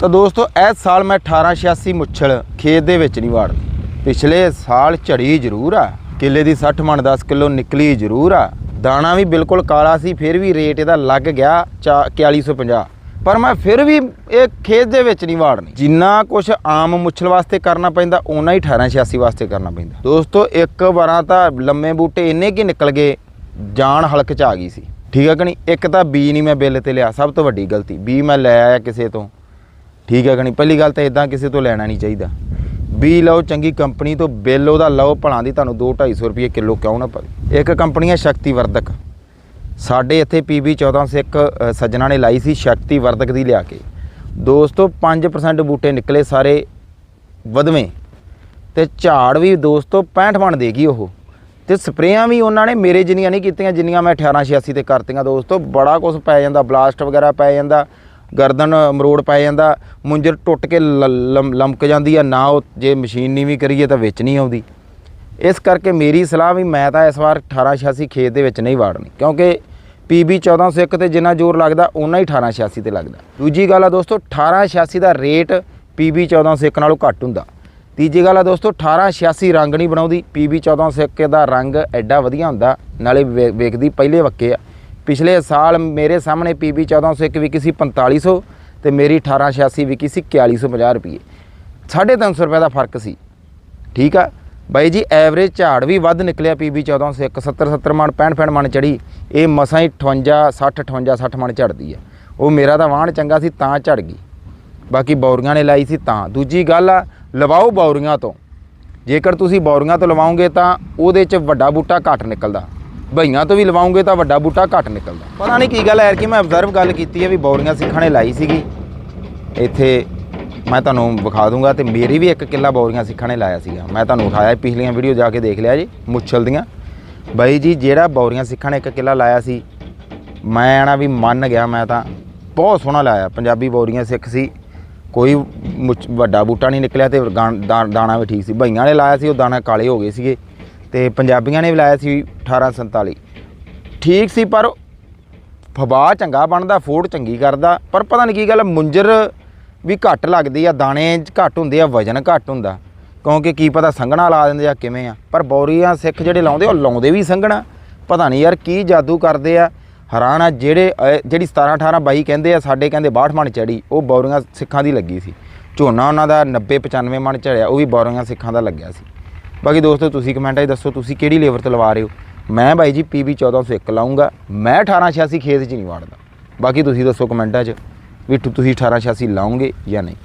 ਤਾਂ ਦੋਸਤੋ ਇਸ ਸਾਲ ਮੈਂ 1886 ਮੁੱਛਲ ਖੇਤ ਦੇ ਵਿੱਚ ਨਹੀਂ ਵਾੜਨੀ ਪਿਛਲੇ ਸਾਲ ਝੜੀ ਜ਼ਰੂਰ ਆ, ਕਿੱਲੇ ਦੀ 60 ਮਣ 10 ਕਿਲੋ ਨਿਕਲੀ ਜ਼ਰੂਰ ਆ। ਦਾਣਾ ਵੀ ਬਿਲਕੁਲ ਕਾਲਾ ਸੀ, ਫਿਰ ਵੀ ਰੇਟ ਇਹਦਾ ਲੱਗ ਗਿਆ ਚਾ- 4150 ਪਰ ਮੈਂ ਫਿਰ ਵੀ ਇਹ ਖੇਤ ਦੇ ਵਿੱਚ ਨਹੀਂ ਵਾੜਨੀ। ਜਿੰਨਾ ਕੁਝ ਆਮ ਮੁੱਛਲ ਵਾਸਤੇ ਕਰਨਾ ਪੈਂਦਾ, ਓਨਾ ਹੀ 1886 ਵਾਸਤੇ ਕਰਨਾ ਪੈਂਦਾ। ਦੋਸਤੋ, ਇੱਕ ਵਾਰਾਂ ਤਾਂ ਲੰਮੇ ਬੂਟੇ ਇੰਨੇ ਕੀ ਨਿਕਲ ਗਏ, ਜਾਨ ਹਲਕ ਚ ਆ ਗਈ ਸੀ। ਠੀਕ ਹੈ ਕਿ ਨਹੀਂ? ਇੱਕ ਤਾਂ ਬੀ ਨਹੀਂ ਮੈਂ ਬਿੱਲ ਤੇ ਲਿਆ, ਸਭ ਤੋਂ ਵੱਡੀ ਗਲਤੀ। ਬੀ ਮੈਂ ਲੈ ਆਇਆ ਕਿਸੇ ਤੋਂ। ਠੀਕ ਹੈ ਕਿ ਨਹੀਂ? ਪਹਿਲੀ ਗੱਲ ਤਾਂ ਇਦਾਂ ਕਿਸੇ ਤੋਂ ਲੈਣਾ ਨਹੀਂ ਚਾਹੀਦਾ। ਬੀ ਲਓ, ਚੰਗੀ ਕੰਪਨੀ ਤੋਂ ਬਿੱਲ ਉਹਦਾ ਲਓ, ਭਲਾਂ ਦੀ ਤੁਹਾਨੂੰ 2 250 ਰੁਪਏ ਕਿਲੋ ਕਿਉਂ ਨਾ ਪਵੇ। ਇੱਕ ਕੰਪਨੀ ਹੈ ਸ਼ਕਤੀ ਵਰਧਕ ਸਾਡੇ ਇੱਥੇ ਪੀਬੀ 1401 ਸਿੱਖ ਸੱਜਣਾ ਨੇ ਲਾਈ ਸੀ ਸ਼ਕਤੀ ਵਰਧਕ ਦੀ ਲਿਆ ਕੇ। ਦੋਸਤੋ 5% ਬੂਟੇ ਨਿਕਲੇ ਸਾਰੇ ਵਧਵੇਂ। ਤੇ ਝਾੜ ਵੀ ਦੋਸਤੋ 65 ਬਣ ਦੇਗੀ ਉਹ। ਤੇ ਸਪਰੇਆਂ ਵੀ ਉਹਨਾਂ ਨੇ ਮੇਰੇ ਜਿੰਨੀਆਂ ਨਹੀਂ ਕੀਤੀਆਂ, ਜਿੰਨੀਆਂ ਮੈਂ 1886 ਤੇ ਕਰਤੀਆਂ ਦੋਸਤੋ। ਬੜਾ ਕੁਝ ਪੈ ਜਾਂਦਾ, ਬਲਾਸਟ ਵਗੈਰਾ ਪੈ ਜਾਂਦਾ। ਗਰਦਨ ਮਰੋੜ ਪੈ ਜਾਂਦਾ, ਮੁੰਜਰ ਟੁੱਟ ਕੇ ਲ- ਲਮਕ ਜਾਂਦੀ ਆ, ਨਾ ਉਹ ਜੇ ਮਸ਼ੀਨ ਨੀਵੀਂ ਕਰੀਏ ਤਾਂ ਵਿੱਚ ਨਹੀਂ ਆਉਂਦੀ। ਇਸ ਕਰਕੇ ਮੇਰੀ ਸਲਾਹ ਵੀ ਮੈਂ ਤਾਂ ਇਸ ਵਾਰ 1886 ਖੇਤ ਦੇ ਵਿੱਚ ਨਹੀਂ ਵਾੜਨੀ, ਕਿਉਂਕਿ PB 1401 ਤੇ ਜਿੰਨਾ ਜ਼ੋਰ ਲੱਗਦਾ ਉਨਾ ਹੀ 1886 ਤੇ ਲੱਗਦਾ। ਦੂਜੀ ਗੱਲ ਆ ਦੋਸਤੋ 1886 ਦਾ ਰੇਟ PB 1401 ਨਾਲੋਂ ਘੱਟ ਹੁੰਦਾ। ਤੀਜੀ ਗੱਲ ਆ ਦੋਸਤੋ 1886 ਰੰਗ ਨਹੀਂ ਬਣਾਉਂਦੀ PB 1401 ਦਾ ਰੰਗ ਐਡਾ ਵਧੀਆ ਹੁੰਦਾ, ਨਾਲੇ ਵੇ- ਵੇਖਦੀ ਪਹਿਲੇ ਵੱਕੇ ਆ। ਪਿਛਲੇ ਸਾਲ ਮੇਰੇ ਸਾਹਮਣੇ PB 1401 ਵਿਕੀ ਸੀ 4500 ਤੇ ਮੇਰੀ 1886 ਵਿਕੀ ਸੀ 4150 ਰੁਪਏ 350 ਰੁਪਏ ਦਾ ਫ਼ਰਕ ਸੀ। ਠੀਕ ਆ? ਬਾਈ ਜੀ ਐਵਰੇਜ ਝਾੜ ਵੀ ਵੱਧ ਨਿਕਲਿਆ PB 1401 70 70 ਮਣ 65 65 ਮਣ ਚੜੀ ਇਹ ਮਸਾਂ ਹੀ 58 60 58 60 ਮਣ ਝੜਦੀ ਆ। ਉਹ ਮੇਰਾ ਤਾਂ ਵਾਹਣ ਚੰਗਾ ਸੀ, ਤਾਂ ਝੜ ਗਈ। ਬਾਕੀ ਬੌਰੀਆਂ ਨੇ ਲਾਈ ਸੀ, ਤਾਂ। ਦੂਜੀ ਗੱਲ ਆ, ਲਵਾਓ ਬੌਰੀਆਂ ਤੋਂ। ਜੇਕਰ ਤੁਸੀਂ ਬੌਰੀਆਂ ਤੋਂ ਲਵਾਓਗੇ ਤਾਂ ਉਹਦੇ 'ਚ ਵੱਡਾ ਬੂਟਾ ਘੱਟ ਨਿਕਲਦਾ। ਬਈਆਂ ਤੋਂ ਵੀ ਲਵਾਉਂਗੇ ਤਾਂ ਵੱਡਾ ਬੂਟਾ ਘੱਟ ਨਿਕਲਦਾ। ਪਤਾ ਨਹੀਂ ਕੀ ਗੱਲ ਹੈ ਕਿ ਮੈਂ ਅਬਜ਼ਰਵ ਗੱਲ ਕੀਤੀ ਹੈ ਵੀ ਬੌਰੀਆਂ ਸਿੱਖਾਂ ਨੇ ਲਾਈ ਸੀਗੀ। ਇੱਥੇ ਮੈਂ ਤੁਹਾਨੂੰ ਵਿਖਾ ਦੂੰਗਾ ਤੇ ਮੇਰੀ ਵੀ ਇੱਕ ਕਿੱਲਾ ਬੌਰੀਆਂ ਸਿੱਖਾਂ ਨੇ ਲਾਇਆ ਸੀਗਾ। ਮੈਂ ਤੁਹਾਨੂੰ ਵਿਖਾਇਆ ਪਿਛਲੀਆਂ ਵੀਡੀਓ ਜਾ ਕੇ ਦੇਖ ਲਿਆ ਜੀ, ਮੁੱਛਲ ਦੀਆਂ। ਬਾਈ ਜੀ, ਜਿਹੜਾ ਬੌਰੀਆਂ ਸਿੱਖਾਂ ਨੇ ਇੱਕ ਕਿੱਲਾ ਲਾਇਆ ਸੀ, ਮੈਂ ਆਣਾ ਵੀ ਮੰਨ ਗਿਆ, ਮੈਂ ਤਾਂ ਬਹੁਤ ਸੋਹਣਾ ਲਾਇਆ। ਪੰਜਾਬੀ ਬੌਰੀਆਂ ਸਿੱਖ ਸੀ, ਕੋਈ ਮੁੱਛ- ਵੱਡਾ ਬੂਟਾ ਨਹੀਂ ਨਿਕਲਿਆ ਤੇ ਗਾਂ- ਦਾਣਾ ਵੀ ਠੀਕ ਸੀ। ਭਈਆਂ ਨੇ ਲਾਇਆ ਸੀ, ਉਹ ਦਾਣਾ ਕਾਲੇ ਹੋ ਗਏ ਸੀਗੇ। ਤੇ ਪੰਜਾਬੀਆਂ ਨੇ ਵੀ ਲਾਇਆ ਸੀ 1847 ਠੀਕ ਸੀ ਪਰ ਫਵਾ ਚੰਗਾ ਬਣਦਾ, ਫੂਡ ਚੰਗੀ ਕਰਦਾ, ਪਰ ਪਤਾ ਨਹੀਂ ਕੀ ਗੱਲ, ਮੁੰਜਰ ਵੀ ਘੱਟ ਲੱਗਦੀ ਆ, ਦਾਣੇ ਘੱਟ ਹੁੰਦੇ ਆ, ਵਜਨ ਘੱਟ ਹੁੰਦਾ। ਕਿਉਂਕਿ ਕੀ ਪਤਾ ਸੰਘਣਾ ਲਾ ਦਿੰਦੇ ਆ, ਕਿਵੇਂ ਆ। ਪਰ ਬੌਰੀਆਂ ਸਿੱਖ ਜਿਹੜੇ ਲਾਉਂਦੇ, ਉਹ ਲਾਉਂਦੇ ਵੀ ਸੰਘਣਾ। ਪਤਾ ਨਹੀਂ ਯਾਰ ਕੀ ਜਾਦੂ ਕਰਦੇ ਆ। ਹੈਰਾਨ ਆ, ਜਿਹੜੇ ਜਿਹੜੀ 17 18 22 ਕਹਿੰਦੇ ਆ, ਸਾਡੇ ਕਹਿੰਦੇ 62 ਮਣ ਚੜੀ ਉਹ ਬੌਰੀਆਂ ਸਿੱਖਾਂ ਦੀ ਲੱਗੀ ਸੀ। ਝੋਨਾ ਉਹਨਾਂ ਦਾ 90 95 ਮਣ ਝੜਿਆ ਉਹ ਵੀ ਬੌਰੀਆਂ ਸਿੱਖਾਂ ਦਾ ਲੱਗਿਆ ਸੀ। ਬਾਕੀ ਦੋਸਤੋ, ਤੁਸੀਂ ਕਮੈਂਟਾਂ 'ਚ ਦੱਸੋ, ਤੁਸੀਂ ਕਿਹੜੀ ਲੇਵਰ ਤੇ ਲਵਾ ਰਹੇ ਹੋ? ਮੈਂ ਬਾਈ ਜੀ PB 1401 ਲਾਉਂਗਾ। ਮੈਂ 1886 ਖੇਤ 'ਚ ਨਹੀਂ ਵਾੜਦਾ। ਬਾਕੀ ਤੁਸੀਂ ਦੱਸੋ ਕਮੈਂਟਾਂ 'ਚ ਵੀ ਤੁ- ਤੁਸੀਂ 1886 ਲਾਉਂਗੇ ਜਾਂ ਨਹੀਂ।